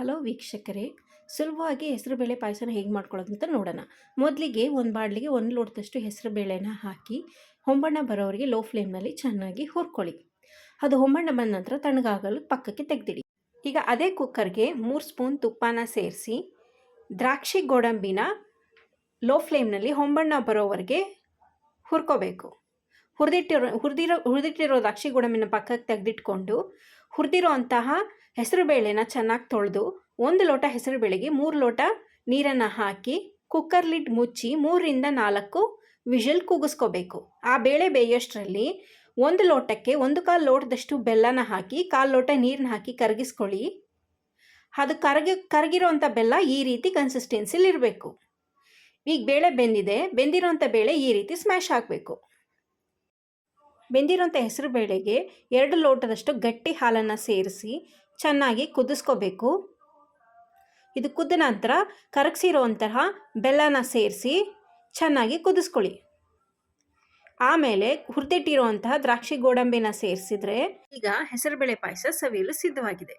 Hello ವೀಕ್ಷಕರೇ, ಸುಲಭವಾಗಿ ಹೆಸರುಬೇಳೆ ಪಾಯಸನ ಹೇಗೆ ಮಾಡ್ಕೊಳ್ಳೋದು ಅಂತ ನೋಡೋಣ. ಮೊದಲಿಗೆ ಒಂದು ಬಾಣಲಿಗೆ ಒಂದು ಲೋಟದಷ್ಟು ಹೆಸರುಬೇಳೆನ ಹಾಕಿ, ಹೊಂಬಣ್ಣ ಬರೋರಿಗೆ ಲೋ ಫ್ಲೇಮ್ನಲ್ಲಿ ಚೆನ್ನಾಗಿ ಹುರ್ಕೊಳ್ಳಿ. ಅದು ಹೊಂಬಣ್ಣ ಬಂದ ನಂತರ ತಣ್ಣಗಾಗಲು ಪಕ್ಕಕ್ಕೆ ತೆಗೆದಿಡಿ. ಈಗ ಅದೇ ಕುಕ್ಕರ್ಗೆ ಮೂರು ಸ್ಪೂನ್ ತುಪ್ಪನ ಸೇರಿಸಿ, ದ್ರಾಕ್ಷಿ ಗೋಡಂಬಿನ ಲೋ ಫ್ಲೇಮ್ನಲ್ಲಿ ಹೊಂಬಣ್ಣ ಬರೋವರೆಗೆ ಹುರ್ಕೋಬೇಕು. ಹುರಿದಿಟ್ಟಿರೋ, ಹುರಿದಿರೋ, ಹುರಿದಿಟ್ಟಿರೋ ದ್ರಾಕ್ಷಿ ಗೋಡಂಬಿನ ಪಕ್ಕಕ್ಕೆ ತೆಗೆದಿಟ್ಕೊಂಡು ಹುರಿದಿರೋ ಅಂತಹ ಹೆಸರುಬೇಳೆನ ಚೆನ್ನಾಗಿ ತೊಳೆದು ಒಂದು ಲೋಟ ಹೆಸರುಬೇಳೆಗೆ ಮೂರು ಲೋಟ ನೀರನ್ನು ಹಾಕಿ ಕುಕ್ಕರ್ ಲಿಡ್ ಮುಚ್ಚಿ ಮೂರರಿಂದ ನಾಲ್ಕು ವಿಷಲ್ ಕೂಗಿಸ್ಕೋಬೇಕು. ಆ ಬೇಳೆ ಬೇಯೋಷ್ಟರಲ್ಲಿ ಒಂದು ಲೋಟಕ್ಕೆ ಒಂದು ಕಾಲು ಲೋಟದಷ್ಟು ಬೆಲ್ಲನ ಹಾಕಿ ಕಾಲು ಲೋಟ ನೀರನ್ನ ಹಾಕಿ ಕರಗಿಸ್ಕೊಳ್ಳಿ. ಅದು ಕರಗಿ ಕರಗಿರೋವಂಥ ಬೆಲ್ಲ ಈ ರೀತಿ ಕನ್ಸಿಸ್ಟೆನ್ಸಿಲಿರಬೇಕು ಈಗ ಬೇಳೆ ಬೆಂದಿದೆ, ಬೆಂದಿರೋಂಥ ಬೇಳೆ ಈ ರೀತಿ ಸ್ಮ್ಯಾಶ್ ಆಗಬೇಕು ಬೆಂದಿರೋಂಥ ಹೆಸರು ಬೇಳೆಗೆ ಎರಡು ಲೋಟದಷ್ಟು ಗಟ್ಟಿ ಹಾಲನ್ನು ಸೇರಿಸಿ ಚೆನ್ನಾಗಿ ಕುದಿಸ್ಕೋಬೇಕು. ಇದು ಕುದ್ದ ನಂತರ ಕರಗಿಸಿರುವಂತಹ ಬೆಲ್ಲನ ಸೇರಿಸಿ ಚೆನ್ನಾಗಿ ಕುದಿಸ್ಕೊಳ್ಳಿ. ಆಮೇಲೆ ಹುರಿದಿಟ್ಟಿರುವಂತಹ ದ್ರಾಕ್ಷಿ ಗೋಡಂಬಿನ ಸೇರಿಸಿದ್ರೆ ಈಗ ಹೆಸರುಬೇಳೆ ಪಾಯಸ ಸವಿಯಲು ಸಿದ್ಧವಾಗಿದೆ.